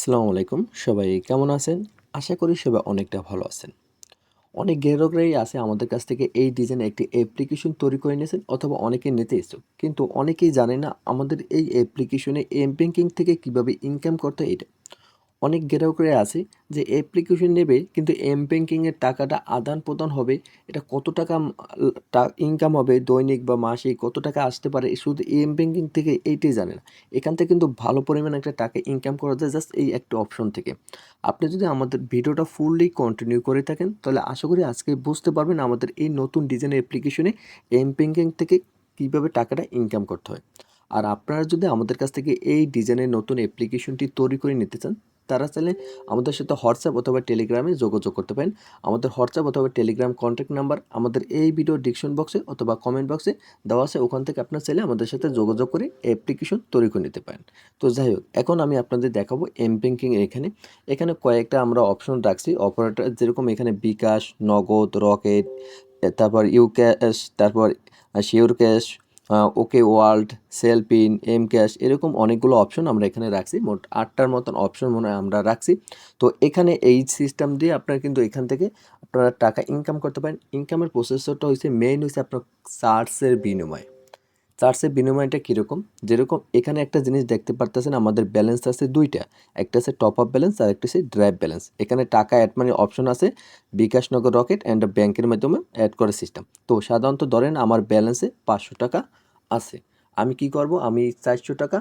আসসালামু আলাইকুম। সবাই কেমন আছেন? আশা করি সবাই অনেকটা ভালো আছেন। অনেক গ্রাহকরাই আছে আমাদের কাছ থেকে এই ডিজাইন একটি অ্যাপ্লিকেশন তৈরি করে নিয়েছেন অথবা অনেকে নিতে ইচ্ছুক। কিন্তু অনেকেই জানে না আমাদের এই অ্যাপ্লিকেশনে এম ব্যাঙ্কিং থেকে কীভাবে ইনকাম করতে এটা। অনেক গ্রাহকরাই আছে যে অ্যাপ্লিকেশন নেবে, কিন্তু এম ব্যাঙ্কিংয়ের টাকাটা আদান প্রদান হবে, এটা কত টাকা ইনকাম হবে, দৈনিক বা মাসিক, কত টাকা আসতে পারে শুধু এম ব্যাঙ্কিং থেকে এইটাই জানে না। এখান থেকে কিন্তু ভালো পরিমাণে একটা টাকা ইনকাম করা যায় জাস্ট এই একটা অপশন থেকে। আপনি যদি আমাদের ভিডিওটা ফুললি কন্টিনিউ করে থাকেন, তাহলে আশা করি আজকে বুঝতে পারবেন আমাদের এই নতুন ডিজাইনের অ্যাপ্লিকেশনে এম ব্যাঙ্কিং থেকে কীভাবে টাকাটা ইনকাম করতে হয়। আর আপনারা যদি আমাদের কাছ থেকে এই ডিজাইনের নতুন অ্যাপ্লিকেশনটি তৈরি করে নিতে চান তারা চাইলে আমাদের সাথে হোয়াটসঅ্যাপ অথবা টেলিগ্রামে যোগাযোগ করতে পারেন। আমাদের হোয়াটসঅ্যাপ অথবা টেলিগ্রাম কন্ট্যাক্ট নাম্বার আমাদের এই ভিডিও ডিকশন বক্সে অথবা কমেন্ট বক্সে দেওয়া আছে। ওখান থেকে আপনার চাইলে আমাদের সাথে যোগাযোগ করে অ্যাপ্লিকেশন তৈরি করে নিতে পারেন। তো যাই হোক, এখন আমি আপনাদের দেখাবো এম ব্যাঙ্কিং এখানে। এখানে কয়েকটা আমরা অপশন রাখছি। অপারেটর যেরকম এখানে বিকাশ, নগদ, রকেট, তারপর ইউ ক্যাশ তারপর sure cash okay world cell pin M cash এরকম অনেকগুলো অপশন আমরা এখানে রাখছি। মোট আটটার মতন অপশন মনে হয় আমরা রাখছি। তো এখানে এই সিস্টেম দিয়ে আপনারা কিন্তু এখান থেকে আপনারা টাকা ইনকাম করতে পারেন। ইনকামের প্রসেসরটা হচ্ছে মেইন হচ্ছে আপনার চার্জের বিনিময়। চার্জের বিনিময়টা কীরকম? যেরকম এখানে একটা জিনিস দেখতে পারতেছেন, আমাদের ব্যালেন্স আছে দুইটা। একটা আছে টপ আপ ব্যালেন্স আর একটা আছে ড্রাইভ ব্যালেন্স এখানে টাকা অ্যাড মানে অপশন আছে, বিকাশনগর রকেট অ্যান্ড ব্যাংকের মাধ্যমে অ্যাড করার সিস্টেম তো সাধারণত ধরেন আমার ব্যালেন্সে পাঁচশো টাকা আছে। আমি কি করব? আমি চারশো টাকা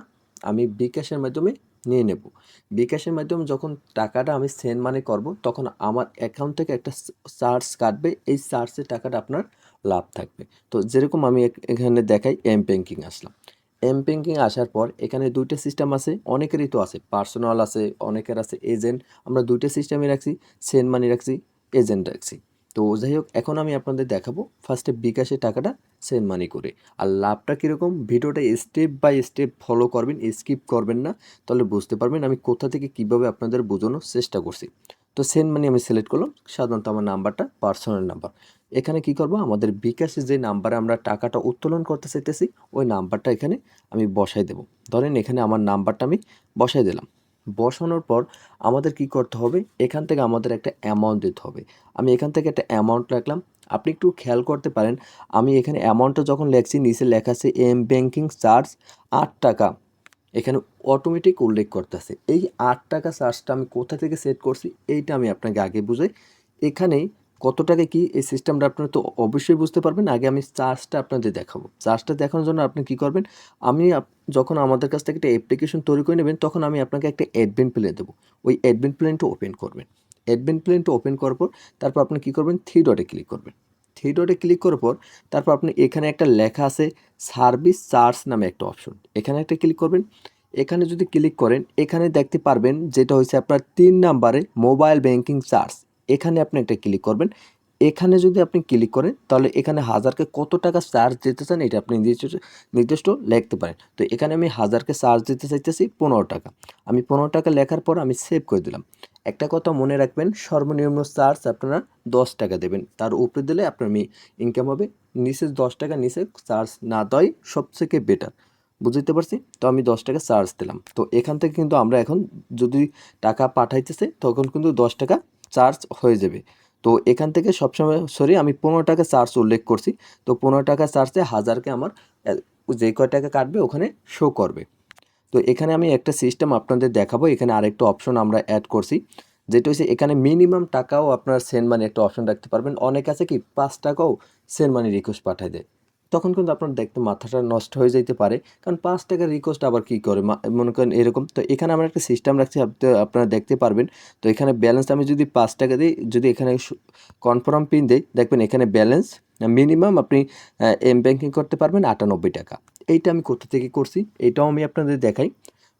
আমি বিকাশের মাধ্যমে নিয়ে নেব। বিকাশের মাধ্যমে যখন টাকাটা আমি সেন্ড মানি করব, তখন আমার অ্যাকাউন্ট থেকে একটা চার্জ কাটবে। এই চার্জের টাকাটা আপনার লাভ থাকবে। তো যেরকম আমি এখানে দেখাই এম ব্যাঙ্কিং আসলাম। এম ব্যাঙ্কিং আসার পর এখানে দুইটা সিস্টেম আছে, অনেকেরই তো আছে। পার্সোনাল আছে, অনেকের আছে এজেন্ট আমরা দুইটা সিস্টেমে রাখছি সেন্ড মানি রাখছি এজেন্ট রাখছি। তো যাই হোক, এখন আমি আপনাদের দেখাবো ফার্স্টে বিকাশে টাকাটা সেন্ড মানি করে। আর লাভটা কীরকম? ভিডিওটা স্টেপ বাই স্টেপ ফলো করবেন স্কিপ করবেন না। তাহলে বুঝতে পারবেন আমি কোথা থেকে কীভাবে আপনাদের বোঝানোর চেষ্টা করছি। তো সেন্ড মানি আমি সিলেক্ট করলাম, সাধারণত আমার নাম্বারটা পার্সোনাল নাম্বার এখানে কি করব? আমাদের বিকাশে যে নাম্বারে আমরা টাকাটা উত্তোলন করতে চাইতেছি, ওই নাম্বারটা এখানে আমি বসাই দেব। ধরেন এখানে আমার নাম্বারটা আমি বসাই দিলাম। বসানোর পর আমাদের কি করতে হবে? এখান থেকে আমাদের একটা অ্যামাউন্ট দিতে হবে। আমি এখান থেকে একটা অ্যামাউন্ট রাখলাম। আপনি একটু খেয়াল করতে পারেন, আমি এখানে অ্যামাউন্টটা যখন লেখছি, নিচে লেখা আছে এম ব্যাঙ্কিং চার্জ আট টাকা। এখানে অটোমেটিক উল্লেখ করতেছে এই আট টাকা চার্জটা আমি কোথা থেকে সেট করছি? এইটা আমি আপনাকে আগে বুঝাই। এখানে কত টাকা কি এই সিস্টেমটা আপনারা তো অবশ্যই বুঝতে পারবেন। আগে আমি চার্জটা আপনাদের দেখাবো। চার্জটা দেখানোর জন্য আপনি কি করবেন? আমি যখন আমাদের কাছ থেকে একটা অ্যাপ্লিকেশন তৈরি করে নেবেন, তখন আমি আপনাকে একটা অ্যাডমিন প্লেন দেবো। ওই অ্যাডমিন প্ল্যানটা ওপেন করবেন। অ্যাডমিন প্ল্যানটা ওপেন করার পর, তারপর আপনি কী করবেন? থ্রি ডটে ক্লিক করবেন। থ্রি ডটে ক্লিক করার পর, তারপর আপনি এখানে একটা লেখা আছে সার্ভিস চার্জ নামে একটা অপশন এখানে একটা ক্লিক করবেন। এখানে যদি ক্লিক করেন, এখানে দেখতে পারবেন যেটা হচ্ছে আপনার তিন নাম্বারে মোবাইল ব্যাংকিং চার্জ এখানে আপনি একটা ক্লিক করবেন। এখানে যদি আপনি ক্লিক করেন, তাহলে এখানে হাজারকে কত টাকা চার্জ দিতে চান এটা আপনি নির্দিষ্ট লিখতে পারেন। তো এখানে আমি হাজারকে চার্জ দিতে চাইতেছি পনেরো টাকা। আমি পনেরো টাকা লেখার পর আমি সেভ করে দিলাম। একটা কথা মনে রাখবেন, সর্বনিম্ন চার্জ আপনারা দশ টাকা দেবেন। তার উপরে দিলে আপনার ইনকাম হবে। নিচে দশ টাকা, নিচে চার্জ না দেওয়াই সবথেকে বেটার বুঝতে পারছি? তো আমি দশ টাকা চার্জ দিলাম। তো এখান থেকে কিন্তু আমরা এখন যদি টাকা পাঠাইতেছে, তখন কিন্তু দশ টাকা চার্জ হয়ে যাবে। তো এখান থেকে সবসময়, সরি, আমি পনেরো টাকা চার্জ উল্লেখ করছি। তো পনেরো টাকা চার্জে হাজারকে আমার যে কয় টাকা কাটবে ওখানে শো করবে। তো এখানে আমি একটা সিস্টেম আপনাদের দেখাবো। এখানে আরেকটা অপশন আমরা অ্যাড করছি। যেটা হচ্ছে এখানে মিনিমাম টাকাও আপনার সেন্ড মানি একটা অপশন রাখতে পারবেন। অনেক আছে কি, পাঁচ টাকাও সেন্ড মানি রিকোয়েস্ট পাঠায় দেয়। তখন কিন্তু আপনার দেখতে মাথাটা নষ্ট হয়ে যেতে পারে। কারণ পাঁচ টাকার রিকোয়েস্ট আবার কী করে? মনে করেন এরকম। তো এখানে আমরা একটা সিস্টেম রাখছি আপনারা দেখতে পারবেন। তো এখানে ব্যালেন্স আমি যদি পাঁচ টাকা দিই, যদি এখানে কনফার্ম পিন দিই, দেখবেন এখানে ব্যালেন্স মিনিমাম আপনি এম ব্যাঙ্কিং করতে পারবেন আটানব্বই টাকা। এইটা আমি কোথা থেকে করছি? এটাও আমি আপনাদের দেখাই।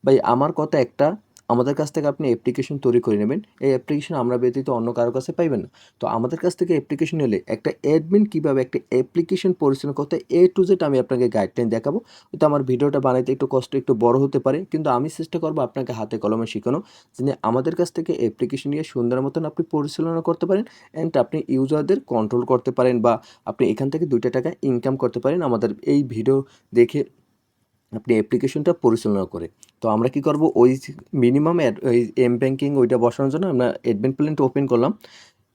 ভাই, আমার কথা একটা আমাদের কাছ থেকে আপনি অ্যাপ্লিকেশন তৈরি করে নেবেন। এই অ্যাপ্লিকেশন আমরা ব্যতীত অন্য কারও কাছে পাইবেন না। তো আমাদের কাছ থেকে অ্যাপ্লিকেশন এলে একটা অ্যাডমিন কীভাবে একটা অ্যাপ্লিকেশন পরিচালনা করতে এ টু জেড আমি আপনাকে গাইডলাইন দেখাবো। হয়তো আমার ভিডিওটা বানাইতে একটু কষ্ট, একটু বড় হতে পারে, কিন্তু আমি চেষ্টা করব আপনাকে হাতে কলমে শেখানো যিনি আমাদের কাছ থেকে অ্যাপ্লিকেশন নিয়ে সুন্দর মতন আপনি পরিচালনা করতে পারেন অ্যান্ড আপনি ইউজারদের কন্ট্রোল করতে পারেন বা আপনি এখান থেকে দুইটা টাকা ইনকাম করতে পারেন। আমাদের এই ভিডিও দেখে আপনি অ্যাপ্লিকেশনটা পরিচালনা করে। তো আমরা কি করব? ওই মিনিমাম ওই এম ব্যাঙ্কিং ওইটা বসানোর জন্য আমরা অ্যাডমিন প্ল্যানটা ওপেন করলাম।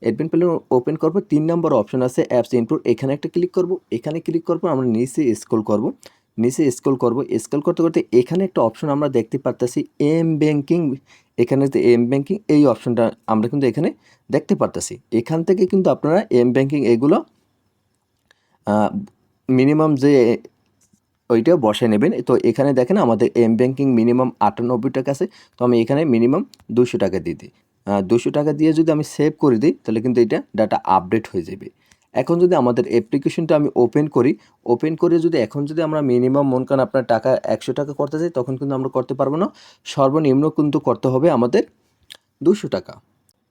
অ্যাডমিন প্ল্যান ওপেন করব তিন নম্বর অপশন আছে অ্যাপস ইনপুট এখানে একটা ক্লিক করব। এখানে ক্লিক করব আমরা নিচে স্ক্রল করব। নিচে স্ক্রল করব। স্ক্রল করতে করতে এখানে একটা অপশন আমরা দেখতে পারতেছি এম ব্যাঙ্কিং এখানে যে এম ব্যাঙ্কিং এই অপশনটা আমরা কিন্তু এখানে দেখতে পারতেছি। এখান থেকে কিন্তু আপনারা এম ব্যাঙ্কিং এগুলো মিনিমাম যে ওইটা বসে নেবেন। তো এখানে দেখেন আমাদের এম ব্যাঙ্কিং মিনিমাম আটানব্বই টাকা আছে। তো আমি এখানে মিনিমাম দুশো টাকা দিয়ে দিই। দুশো টাকা দিয়ে যদি আমি সেভ করে দিই, তাহলে কিন্তু এটা ডাটা আপডেট হয়ে যাবে। এখন যদি আমাদের অ্যাপ্লিকেশনটা আমি ওপেন করি ওপেন করে যদি এখন যদি আমরা মিনিমাম মন করেন আপনার টাকা একশো টাকা করতে চাই, তখন কিন্তু আমরা করতে পারব না। সর্বনিম্ন কিন্তু করতে হবে আমাদের দুশো টাকা।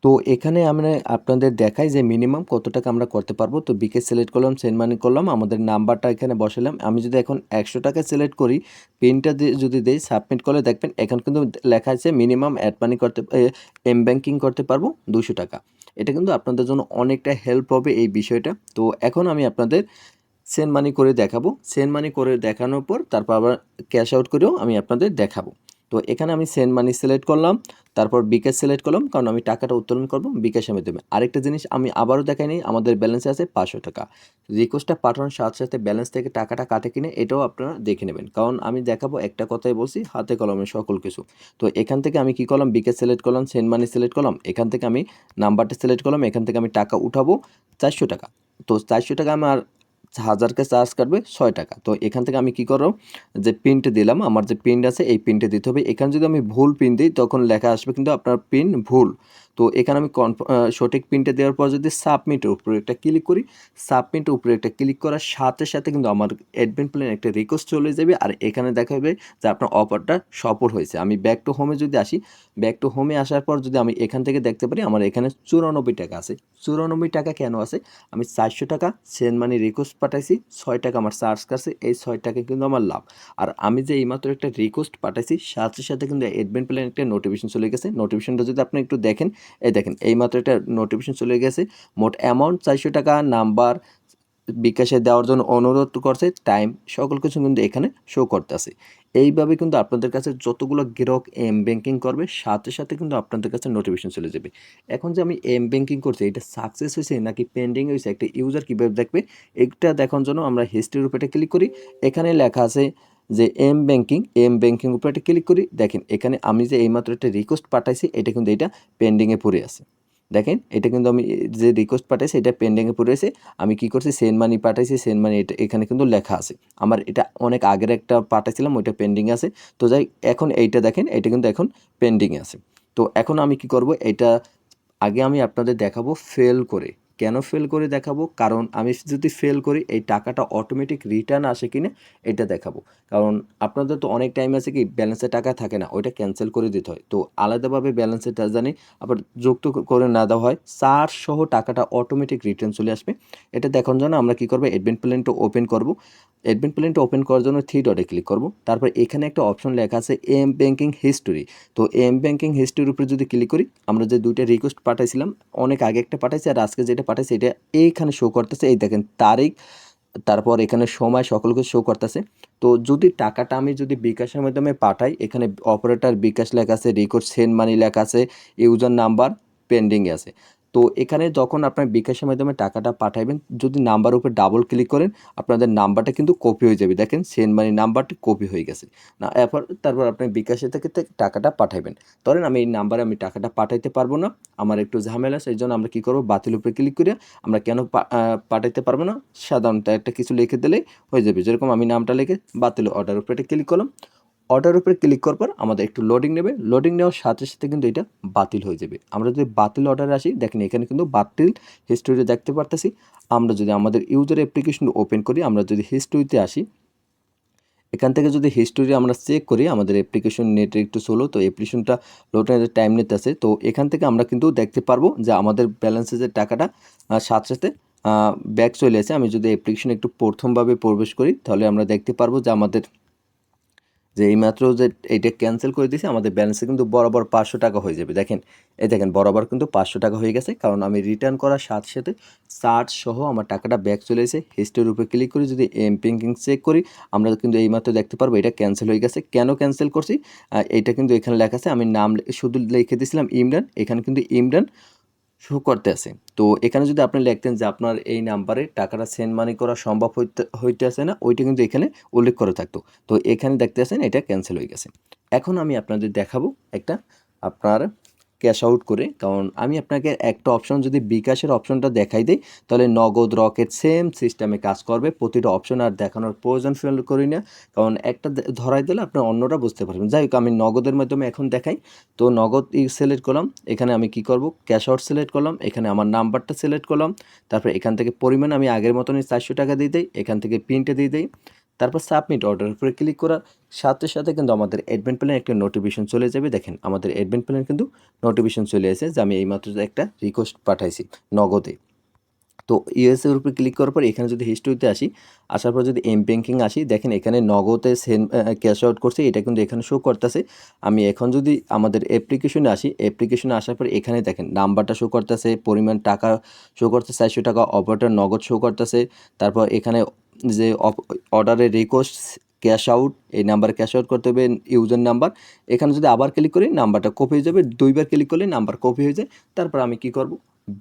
তো এখানে আমরা আপনাদের দেখাই যে মিনিমাম কত টাকা আমরা করতে পারব। তো বিকে সিলেক্ট করলাম সেন্ড মানি করলাম, আমাদের নাম্বারটা এখানে বসালাম। আমি যদি এখন একশো টাকা সিলেক্ট করি পিনটা যদি দেই সাবমিট করলে দেখবেন এখন কিন্তু লেখা আছে মিনিমাম অ্যাড মানি করতে এম ব্যাঙ্কিং করতে পারব দুশো টাকা। এটা কিন্তু আপনাদের জন্য অনেকটা হেল্প হবে এই বিষয়টা। তো এখন আমি আপনাদের সেন্ড মানি করে দেখাবো। সেন্ড মানি করে দেখানোর পর তারপর আবার ক্যাশ আউট করেও আমি আপনাদের দেখাবো। তো এখানে আমি সেন্ড মানি সিলেক্ট করলাম, তারপর বিকাশ সিলেক্ট করলাম, কারণ আমি টাকাটা উত্তোলন করব বিকাশের মাধ্যমে। আরেকটা জিনিস আমি আবারও দেখাই নিই, আমাদের ব্যালেন্সে আছে পাঁচশো টাকা। রিকোয়েস্টটা পাঠানোর সাথে সাথে ব্যালেন্স থেকে টাকাটা কাটে কিনে এটাও আপনারা দেখে নেবেন। কারণ আমি দেখাবো একটা কথাই বলছি, হাতে কলমে সকল কিছু। তো এখান থেকে আমি কি করলাম? বিকাশ সিলেক্ট করলাম সেন্ড মানি সিলেক্ট করলাম, এখান থেকে আমি নাম্বারটা সিলেক্ট করলাম, এখান থেকে আমি টাকা উঠাবো চারশো টাকা। তো চারশো টাকা আমার হাজারকে চার্জ কাটবে ছয় টাকা। তো এখান থেকে আমি কি করব? যে পিনটা দিলাম, আমার যে পিন আছে, এই পিনটা দিতে হবে। এখানে যদি আমি ভুল পিন দিই, তখন লেখা আসবে কিন্তু আপনার পিন ভুল। তো এখানে আমি সঠিক পিনটা দেওয়ার পর যদি সাবমিটের উপরে একটা ক্লিক করি সাবমিটের উপরে একটা ক্লিক করার সাথে সাথে কিন্তু আমার অ্যাডমিন প্ল্যান একটা রিকোয়েস্ট চলে যাবে। আর এখানে দেখা হবে যে আপনার অফারটা সফল হয়েছে। আমি ব্যাক টু হোমে যদি আসি ব্যাক টু হোমে আসার পর যদি আমি এখান থেকে দেখতে পারি, আমার এখানে চুরানব্বই টাকা আছে। চুরানব্বই টাকা কেন আছে? আমি চারশো টাকা সেন্ড মানি রিকোয়েস্ট পাঠাইছি, ছয় টাকা আমার চার্জ কাছে এই ছয় টাকা কিন্তু আমার লাভ। আর আমি যে এইমাত্র একটা রিকোয়েস্ট পাঠাইছি, সাথে সাথে কিন্তু অ্যাডমিন প্ল্যান একটা নোটিফিকেশন চলে গেছে। নোটিফিকেশনটা যদি আপনি একটু দেখেন, এই দেখেন, এইমাত্র একটা নোটিফিকেশন চলে গেছে। মোট অ্যামাউন্ট চারশো টাকা নাম্বার বিকাশে দেওয়ার জন্য অনুরোধ করছে টাইম সকল কিছু কিন্তু এখানে শো করতেছে। এইভাবে কিন্তু আপনাদের কাছে যতগুলো গ্রাহক এম ব্যাঙ্কিং করবে, সাথে সাথে কিন্তু আপনাদের কাছে নোটিফিকেশন চলে যাবে। এখন যে আমি এম ব্যাঙ্কিং করছি, এটা সাকসেস হয়েছে নাকি পেন্ডিং হয়েছে, একটা ইউজার কীভাবে দেখবে, এটা দেখার জন্য আমরা হিস্ট্রির উপরে ক্লিক করি। এখানে লেখা আছে যে এম ব্যাঙ্কিং এম ব্যাঙ্কিং উপরে একটা ক্লিক করি। দেখেন, এখানে আমি যে এইমাত্র একটা রিকোয়েস্ট পাঠাইছি, এটা কিন্তু এটা পেন্ডিংয়ে পড়ে আছে। দেখেন, এটা কিন্তু আমি যে রিকোয়েস্ট পাঠাইছি, এটা পেন্ডিংয়ে পড়ে আছে আমি কি করছি সেন্ড মানি পাঠাইছি সেন্ড মানি এটা, এখানে কিন্তু লেখা আছে। আমার এটা অনেক আগের একটা পাঠাইছিলাম, ওইটা পেন্ডিংয়ে আছে। তো যাই, এখন এইটা দেখেন, এটা কিন্তু এখন পেন্ডিংয়ে আছে। তো এখন আমি কি করব, এটা আগে আমি আপনাদের দেখাবো ফেল করে। কেন ফেল করে দেখাবো? কারণ আমি যদি ফেল করি, এই টাকাটা অটোমেটিক রিটার্ন আসে কি না এটা দেখাবো। কারণ আপনাদের তো অনেক টাইম আছে কি ব্যালেন্সে টাকা থাকে না, ওইটা ক্যান্সেল করে দিতে হয়। তো আলাদাভাবে ব্যালেন্সের জানি, আবার যুক্ত করে না দেওয়া হয় চার সহ টাকাটা অটোমেটিক রিটার্ন চলে আসবে। এটা দেখার জন্য আমরা কি করব অ্যাডমিন প্ল্যানটা ওপেন করব। অ্যাডমিন প্ল্যানটা ওপেন করার জন্য থ্রি ডটে ক্লিক করব। তারপর এখানে একটা অপশন লেখা আছে এম ব্যাঙ্কিং হিস্টোরি তো এম ব্যাঙ্কিং হিস্টোরির উপরে যদি ক্লিক করি, আমরা যে দুইটা রিকোয়েস্ট পাঠাইছিলাম, অনেক আগে একটা পাঠাইছি আর আজকে যেটা পাঠাইছি, এটা এইখানে শো করতেছে। এই দেখেন, তারিখ, তারপর এখানে সময় সকলকে শো করতেছে। তো যদি টাকাটা আমি যদি বিকাশের মাধ্যমে পাঠাই, এখানে অপারেটর বিকাশ লেখা আছে রেকর্ড সেন্ড মানি লেখা আছে ইউজার নাম্বার পেন্ডিংয়ে আছে। তো এখানে যখন আপনার বিকাশের মাধ্যমে টাকাটা পাঠাবেন, যদি নাম্বার উপরে ডাবল ক্লিক করেন, আপনাদের নাম্বারটা কিন্তু কপি হয়ে যাবে। দেখেন সেন্ড মানি নাম্বারটি কপি হয়ে গেছে। না, এরপর তারপর আপনি বিকাশে থেকে টাকাটা পাঠাবেন। ধরেন আমি এই নাম্বারে আমি টাকাটা পাঠাইতে পারব না, আমার একটু ঝামেলা সেই জন্য আমরা কী করব? বাতিল উপরে ক্লিক করে আমরা কেন পাঠাইতে পারব না? সাধারণত একটা কিছু লিখে দিলেই হয়ে যাবে। যেরকম আমি নামটা লিখে বাতিল অর্ডার উপরে ক্লিক করলাম। অর্ডার উপরে ক্লিক করার পর আমাদের একটু লোডিং নেবে। লোডিং নেওয়ার সাথে সাথে কিন্তু এটা বাতিল হয়ে যাবে। আমরা যদি বাতিল অর্ডারে আসি, দেখেন এখানে কিন্তু বাতিল হিস্টোরি দেখতে পারতেছি। আমরা যদি আমাদের ইউজার অ্যাপ্লিকেশন ওপেন করি, আমরা যদি হিস্টোরিতে আসি, এখান থেকে যদি হিস্টোরি আমরা চেক করি, আমাদের অ্যাপ্লিকেশন নেটে একটু স্লো তো অ্যাপ্লিকেশনটা লোড টাইম নিতে আছে তো এখান থেকে আমরা কিন্তু দেখতে পারব যে আমাদের ব্যালেন্সে যে টাকাটা সাথে সাথে ব্যাক চলে আসে আমি যদি অ্যাপ্লিকেশন একটু প্রথমভাবে প্রবেশ করি, তাহলে আমরা দেখতে পারব যে আমাদের যে এইমাত্র যে এইটা ক্যান্সেল করে দিয়েছি, আমাদের ব্যালেন্সে কিন্তু বরাবর পাঁচশো টাকা হয়ে যাবে। দেখেন, এই দেখেন, বরাবর কিন্তু পাঁচশো টাকা হয়ে গেছে, কারণ আমি রিটার্ন করার সাথে সাথে চার্জ সহ আমার টাকাটা ব্যাক চলে এসে হিস্টোরির উপরে ক্লিক করি যদি এম ব্যাঙ্কিং চেক করি, আমরা কিন্তু এইমাত্র দেখতে পারব এটা ক্যান্সেল হয়ে গেছে। কেন ক্যান্সেল করছি? এটা কিন্তু এখানে লেখা আছে, আমি নাম শুধু লিখে দিয়েছিলাম ইমরান, এখানে কিন্তু ইমরান শো করতে আছে। তো এখানে যদি আপনি লিখতেন যে আপনার এই নাম্বারে টাকাটা সেন্ড মানি করা সম্ভব হইতে হইতে আছে না, ওইটা কিন্তু এখানে উল্লেখ করে থাকতো। তো এখানে দেখতে আছেন এটা ক্যান্সেল হয়ে গেছে। এখন আমি আপনাদের দেখাবো একটা আপনার ক্যাশ আউট করে, কারণ আমি আপনাকে একটা অপশন যদি বিকাশের অপশনটা দেখাই দিই, তাহলে নগদ, রকেট সেম সিস্টেমে কাজ করবে। প্রতিটা অপশন আর দেখানোর প্রয়োজন ফিল করি না, কারণ একটা ধরাই দিলে আপনার অন্যটা বুঝতে পারবেন। যাই হোক, আমি নগদের মাধ্যমে এখন দেখাই। তো নগদ সিলেক্ট করলাম, এখানে আমি কি করব? ক্যাশ আউট সিলেক্ট করলাম, এখানে আমার নাম্বারটা সিলেক্ট করলাম। তারপর এখান থেকে পরিমাণ আমি আগের মতনই চারশো টাকা দিয়ে দিই, এখান থেকে প্রিন্টে দিয়ে দিই। তারপর সাবমিট অর্ডার উপরে ক্লিক করার সাথে সাথে কিন্তু আমাদের অ্যাডমিন প্ল্যান একটা নোটিফিকেশন চলে যাবে। দেখেন, আমাদের অ্যাডমিন প্ল্যান কিন্তু নোটিফিকেশন চলে এসেছে যে আমি এইমাত্র একটা রিকোয়েস্ট পাঠাইছি নগদে। তো ইউএসএ এর উপরে ক্লিক করার পর এখানে যদি হিস্ট্রিতে আসি, আসার পর যদি এম ব্যাঙ্কিং আসি, দেখেন এখানে নগদে সেন ক্যাশ আউট করছে, এটা কিন্তু এখানে শো করতেছে। আমি এখন যদি আমাদের অ্যাপ্লিকেশনে আসি অ্যাপ্লিকেশনে আসার পর এখানে দেখেন নাম্বারটা শো করতেছে, পরিমাণ টাকা শো করতেছে, চারশো টাকা অপারেটর নগদ শো করতেছে। তারপর এখানে যে অর্ডারের রিকোয়েস্ট ক্যাশ আউট এই নাম্বারে ক্যাশ আউট করতে হবে ইউজার নাম্বার এখানে যদি আবার ক্লিক করি নাম্বারটা কপি হয়ে যাবে। দুইবার ক্লিক করলে নাম্বার কপি হয়ে যায়। তারপর আমি কি করব?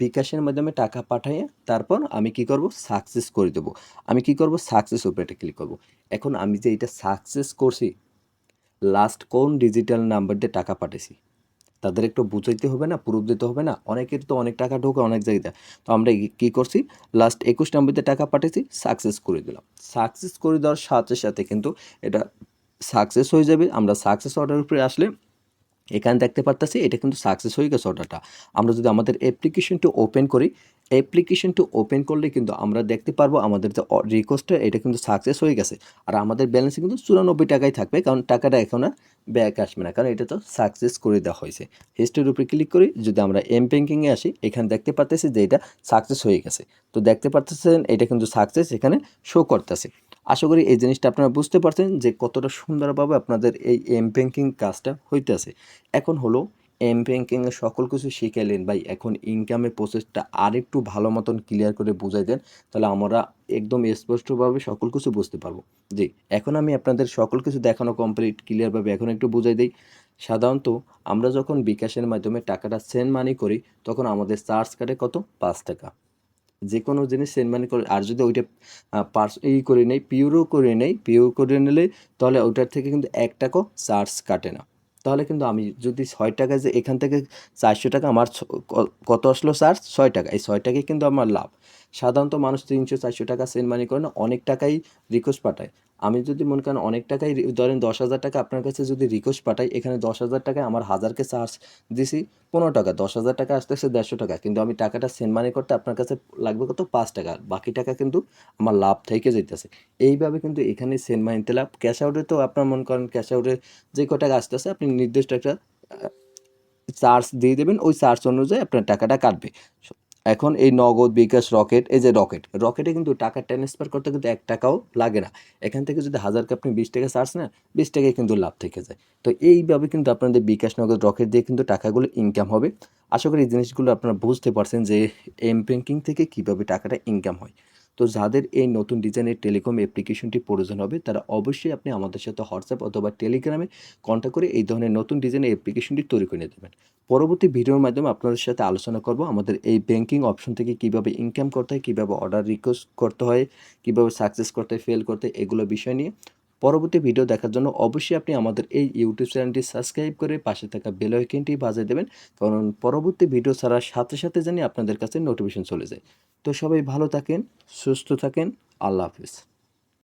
বিকাশের মাধ্যমে টাকা পাঠাইয়ে তারপর আমি কি করব? সাকসেস করে দেবো। আমি কি করব? সাকসেস উপরে ক্লিক করব। এখন আমি যে এটা সাকসেস করছি লাস্ট কোন ডিজিটাল নাম্বার দিয়ে টাকা পাঠিয়েছি তাদের একটু বুঝাইতে হবে না, প্রুফ দিতে হবে না। অনেকের তো অনেক টাকা ঢোকে অনেক জায়গায় তো আমরা কি করছি? লাস্ট একুশ নম্বরতে টাকা পাঠিয়েছি সাকসেস করে দিলাম। সাকসেস করে দেওয়ার সাথে সাথে কিন্তু এটা সাকসেস হয়ে যাবে। আমরা সাকসেস অর্ডার উপরে আসলে এখানে দেখতে পারতেছি, এটা কিন্তু সাকসেস হয়ে গেছে অর্ডারটা আমরা যদি আমাদের অ্যাপ্লিকেশনটি ওপেন করি অ্যাপ্লিকেশনটি ওপেন করলে কিন্তু আমরা দেখতে পারব আমাদের যে রিকোয়েস্টটা এটা কিন্তু সাকসেস হয়ে গেছে। আর আমাদের ব্যালেন্সে কিন্তু চুরানব্বই টাকাই থাকবে, কারণ টাকাটা এখন আর ব্যাক আসবে না, কারণ এটা তো সাকসেস করে দেওয়া হয়েছে। হিস্ট্রির উপরে ক্লিক করি, যদি আমরা এম ব্যাঙ্কিংয়ে আসি, এখানে দেখতে পারতেছি যে এটা সাকসেস হয়ে গেছে। তো দেখতে পারতেছেন, এটা কিন্তু সাকসেস এখানে শো করতেছে। আশা করি এই জিনিসটা আপনারা বুঝতে পারছেন যে কতটা সুন্দরভাবে আপনাদের এই এম ব্যাঙ্কিং কাজটা হইতেছে। এখন হলো এম ব্যাঙ্কিংয়ে সকল কিছু শিখাইলেন ভাই, এখন ইনকামের প্রসেসটা আরেকটু ভালো মতন ক্লিয়ার করে বুঝাই দেন, তাহলে আমরা একদম স্পষ্টভাবে সকল কিছু বুঝতে পারব। জি, এখন আমি আপনাদের সকল কিছু দেখানো কমপ্লিট ক্লিয়ারভাবে এখন একটু বুঝাই দিই। সাধারণত আমরা যখন বিকাশের মাধ্যমে টাকাটা সেন্ড মানি করি, তখন আমাদের চার্জ কাটে কত? পাঁচ টাকা। যে কোনো জিনিস মানে করে আর যদি ওইটা পার্স ই করে নেই পিওরও করে নেই পিওর করে নিলে, তাহলে ওইটার থেকে কিন্তু এক টাকাও চার্জ কাটে না। তাহলে কিন্তু আমি যদি ছয় টাকা যে এখান থেকে চারশো টাকা আমার কত আসলো চার্জ ছয় টাকা। এই ছয় টাকায় কিন্তু আমার লাভ। সাধারণত মানুষ তিনশো চারশো টাকা সেন্ড মানি করে না, অনেক টাকাই রিকোয়েস্ট পাঠায়। আমি যদি মনে করেন অনেক টাকাই ধরেন দশ হাজার টাকা আপনার কাছে যদি রিকোয়েস্ট পাঠাই, এখানে দশ হাজার টাকায় আমার হাজারকে চার্জ দিছি, পনেরো টাকা, দশ হাজার টাকা আসতেছে দেড়শো টাকা। কিন্তু আমি টাকাটা সেন্ড মানি করতে আপনার কাছে লাগবে কত? পাঁচ টাকা। বাকি টাকা কিন্তু আমার লাভ থেকে যেতেছে এইভাবে কিন্তু এখানে সেন্ড মানিতে লাভ। ক্যাশ আউটে তো আপনার মনে করেন ক্যাশ আউটে যে কয় টাকা আসতেছে আপনি নির্দিষ্ট একটা চার্জ দিয়ে দেবেন। ওই চার্জ অনুযায়ী আপনার টাকাটা কাটবে। এখন এই নগদ বিকাশ রকেট, এই যে রকেট, রকেটে কিন্তু টাকা ট্রান্সফার করতে কিন্তু এক টাকাও লাগে না। এখান থেকে যদি হাজারকে আপনি বিশ টাকা চার্জ নেন, বিশ টাকায় কিন্তু লাভ থেকে যায়। তো এইভাবে কিন্তু আপনাদের বিকাশ নগদ রকেট দিয়ে কিন্তু টাকাগুলো ইনকাম হবে। আশা করি এই জিনিসগুলো আপনারা বুঝতে পারছেন যে এম ব্যাঙ্কিং থেকে কীভাবে টাকাটা ইনকাম হয়। তো যাদের এই নতুন ডিজাইনের টেলিকম অ্যাপ্লিকেশনটি প্রয়োজন হবে, তারা অবশ্যই আপনি আমাদের সাথে হোয়াটসঅ্যাপ অথবা টেলিগ্রামে কন্ট্যাক্ট করে এই ধরনের নতুন ডিজাইনের অ্যাপ্লিকেশনটি তৈরি করে দেবেন পরবর্তী ভিডিওর মাধ্যমে আপনাদের সাথে আলোচনা করব আমাদের এই ব্যাংকিং অপশন থেকে কীভাবে ইনকাম করতে হয়, কীভাবে অর্ডার রিকোয়েস্ট করতে হয়, কীভাবে সাকসেস করতে হয় ফেল করতে হয় এগুলো বিষয় নিয়ে। পরবর্তী ভিডিও দেখার জন্য অবশ্যই আপনি আমাদের এই ইউটিউব চ্যানেলটি সাবস্ক্রাইব করে পাশে থাকা বেল আইকনটি বাজিয়ে দেবেন। কারণ পরবর্তী ভিডিও ছাড়ার সাথে সাথে জানি আপনাদের কাছে নোটিফিকেশন চলে যায়। তো সবাই ভালো থাকেন, সুস্থ থাকেন, আল্লাহ হাফিজ।